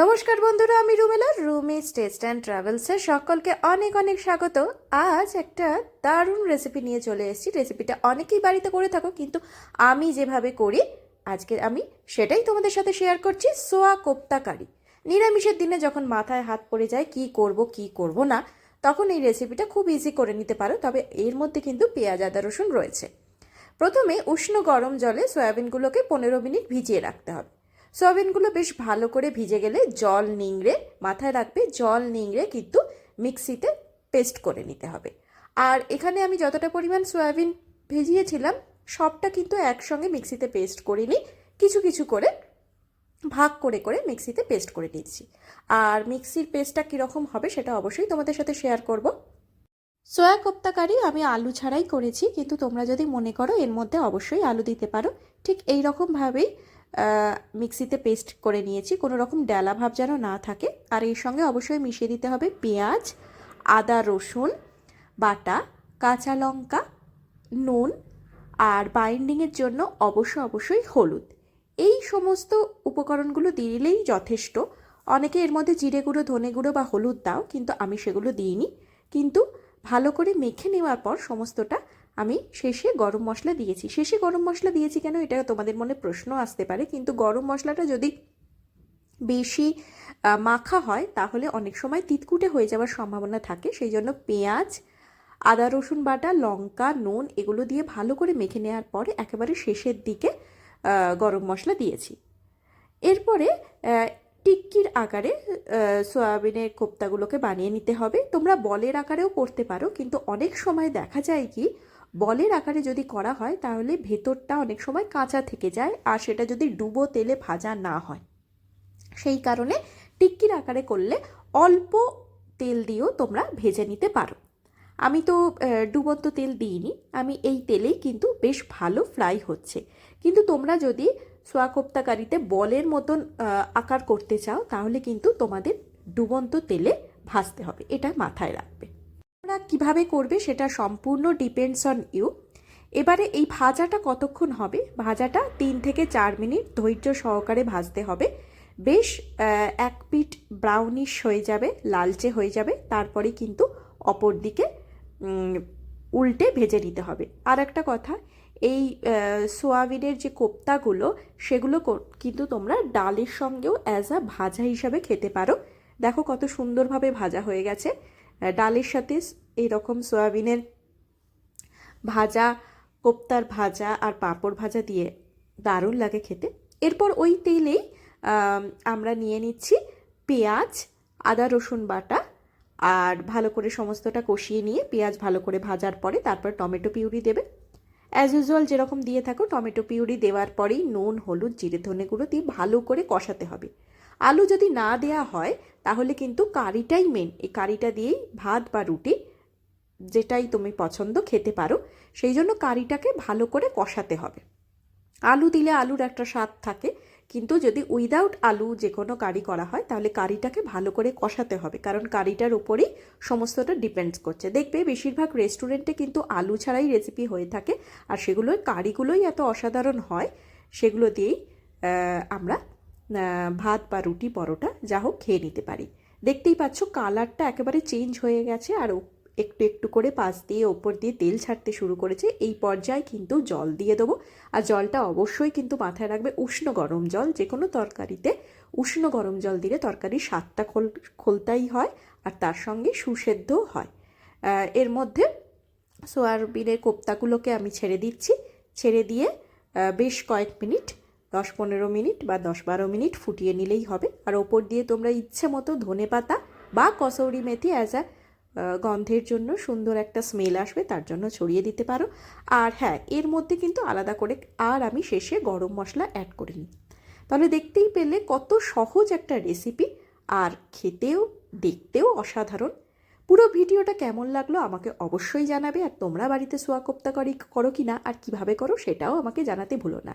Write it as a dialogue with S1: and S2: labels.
S1: নমস্কার বন্ধুরা, আমি রুমেলা রুমিজ টেস্ট অ্যান্ড ট্রাভেলসের সকলকে অনেক অনেক স্বাগত। আজ একটা দারুণ রেসিপি নিয়ে চলে এসেছি। রেসিপিটা অনেকেই বাড়িতে করে থাকো, কিন্তু আমি যেভাবে করি, আজকে আমি সেটাই তোমাদের সাথে শেয়ার করছি, সোয়া কোপ্তা কারি। নিরামিষের দিনে যখন মাথায় হাত পড়ে যায়, কি করব কি করব না, তখন এই রেসিপিটা খুব ইজি করে নিতে পারো, তবে এর মধ্যে কিন্তু পেঁয়াজ, আদা, রসুন রয়েছে। প্রথমে উষ্ণ গরম জলে সয়াবিনগুলোকে পনেরো মিনিট ভিজিয়ে রাখতে হবে। সয়াবিনগুলো বেশ ভালো করে ভিজে গেলে জল নিংড়ে, মাথায় রাখবে, জল নিংড়ে কিন্তু মিক্সিতে পেস্ট করে নিতে হবে। আর এখানে আমি যতটা পরিমাণ সয়াবিন ভিজিয়েছিলাম, সবটা কিন্তু একসঙ্গে মিক্সিতে পেস্ট করিনি, কিছু কিছু করে, ভাগ করে করে মিক্সিতে পেস্ট করে নিচ্ছি আর মিক্সির পেস্টটা কীরকম হবে সেটা অবশ্যই তোমাদের সাথে শেয়ার করব। সয়া কোপ্তা কারি আমি আলু ছাড়াই করেছি, কিন্তু তোমরা যদি মনে করো এর মধ্যে অবশ্যই আলু দিতে পারো। ঠিক এই রকমভাবেই মিক্সিতে পেস্ট করে নিয়েছি। কোনো রকম ডেলা ভাব যেন না থাকে। আর এর সঙ্গে অবশ্যই মিশিয়ে দিতে হবে পেঁয়াজ, আদা, রসুন, বাটা, কাঁচা লঙ্কা, নুন আর বাইন্ডিংয়ের জন্য অবশ্য অবশ্যই হলুদ। এই সমস্ত উপকরণগুলো দিলেই যথেষ্ট। অনেকে এর মধ্যে জিরে গুঁড়ো, ধনে গুঁড়ো বা হলুদ দাও, কিন্তু আমি সেগুলো দিইনি। কিন্তু ভালো করে মেখে নেওয়ার পর সমস্তটা আমি শেষে গরম মশলা দিয়েছি। শেষে গরম মশলা দিয়েছি কেন? এটা তোমাদের মনে প্রশ্ন আসতে পারে, কিন্তু গরম মশলাটা যদি বেশি মাখা হয়, তাহলে অনেক সময় তিতকুটে হয়ে যাওয়ার সম্ভাবনা থাকে। সেই জন্য পেঁয়াজ, আদা, রসুন বাটা, লঙ্কা, নুন এগুলো দিয়ে ভালো করে মেখে নেওয়ার পরে একেবারে শেষের দিকে গরম মশলা দিয়েছি। এরপরে টিক্কির আকারে সয়াবিনের কোপ্তাগুলোকে বানিয়ে নিতে হবে। তোমরা বলের আকারেও করতে পারো, কিন্তু অনেক সময় দেখা যায় কি বলের আকারে যদি করা হয়, তাহলে ভেতরটা অনেক সময় কাঁচা থেকে যায় আর সেটা যদি ডুবো তেলে ভাজা না হয়। সেই কারণে টিক্কির আকারে করলে অল্প তেল দিয়েও তোমরা ভেজে নিতে পারো। আমি তো ডুবন্ত তেল দিইনি। আমি এই তেলেই কিন্তু বেশ ভালো ফ্রাই হচ্ছে। কিন্তু তোমরা যদি সোয়া কোপ্তাকারিতে বলের মতন আকার করতে চাও, তাহলে কিন্তু তোমাদের ডুবন্ত তেলে ভাজতে হবে। এটা মাথায় রাখবে। তোমরা কীভাবে করবে সেটা সম্পূর্ণ ডিপেন্ডস অন ইউ এবারে এই ভাজাটা কতক্ষণ হবে? ভাজাটা তিন থেকে চার মিনিট ধৈর্য সহকারে ভাজতে হবে। বেশ এক পিঠ ব্রাউনিশ হয়ে যাবে, লালচে হয়ে যাবে, তারপরে কিন্তু অপর দিকে উল্টে ভেজে নিতে হবে। আর একটা কথা, এই সোয়াবিনের যে কোপ্তাগুলো, সেগুলো কিন্তু তোমরা ডালের সঙ্গেও অ্যাজ আ ভাজা হিসাবে খেতে পারো। দেখো কত সুন্দরভাবে ভাজা হয়ে গেছে। ডালের সাথে এরকম সয়াবিনের ভাজা, কোপ্তার ভাজা আর পাঁপড় ভাজা দিয়ে দারুণ লাগে খেতে। এরপর ওই তেলেই আমরা নিয়ে নিচ্ছি পেঁয়াজ, আদা, রসুন বাটা আর ভালো করে সমস্তটা কষিয়ে নিয়ে পেঁয়াজ ভালো করে ভাজার পরে তারপর টমেটো পিউরি দেবে। অ্যাজ ইউজুয়াল যেরকম দিয়ে থাকো, টমেটো পিউরি দেওয়ার পরেই নুন, হলুদ, জিরে, ধনে গুঁড়ো দিয়ে ভালো করে কষাতে হবে। আলু যদি না দেয়া হয়, তাহলে কিন্তু কারিটাই মেন এই কারিটা দিয়েই ভাত বা রুটি, যেটাই তুমি পছন্দ খেতে পারো, সেই জন্য কারিটাকে ভালো করে কষাতে হবে। আলু দিলে আলুর একটা স্বাদ থাকে, কিন্তু যদি উইদাউট আলু যে কোনো কারি করা হয়, তাহলে কারিটাকে ভালো করে কষাতে হবে, কারণ কারিটার উপরেই সমস্তটা ডিপেন্ডস করছে। দেখবে বেশিরভাগ রেস্টুরেন্টে কিন্তু আলু ছাড়াই রেসিপি হয়ে থাকে, আর সেগুলোর কারিগুলোই এত অসাধারণ হয়, সেগুলো দিয়েই আমরা ভাত বা রুটি পরোটা, যা হোক খেয়ে নিতে পারি। দেখতেই পাচ্ছ কালারটা একেবারে চেঞ্জ হয়ে গেছে আর একটু একটু করে পাশ দিয়ে ওপর দিয়ে তেল ছাড়তে শুরু করেছে। এই পর্যায়ে কিন্তু জল দিয়ে দেবো। আর জলটা অবশ্যই কিন্তু মাথায় রাখবে উষ্ণ গরম জল যে কোনো তরকারিতে। উষ্ণ গরম জল দিলে তরকারির স্বাদটা খোল, খোলতাই হয় আর তার সঙ্গে সুসেদ্ধও হয়। এর মধ্যে সোয়াবিনের কোপ্তাগুলোকে আমি ছেড়ে দিচ্ছি। ছেড়ে দিয়ে বেশ কয়েক মিনিট দশ পনেরো মিনিট বা দশ বারো মিনিট ফুটিয়ে নিলেই হবে। আর ওপর দিয়ে তোমরা ইচ্ছে মতো ধনে পাতা বা কসৌরি মেথি অ্যাজ আ গন্ধের জন্য সুন্দর একটা স্মেল আসবে, তার জন্য ছড়িয়ে দিতে পারো। আর হ্যাঁ এর মধ্যে কিন্তু আলাদা করে আর আমি শেষে গরম মশলা অ্যাড করিনি তাহলে দেখতেই পেলে কত সহজ একটা রেসিপি আর খেতেও, দেখতেও অসাধারণ। পুরো ভিডিওটা কেমন লাগল আমাকে অবশ্যই জানাবে, আর তোমরা বাড়িতে সোয়া কোপ্তা করি, করো কি না আর কীভাবে করো সেটাও আমাকে জানাতে ভুলো না।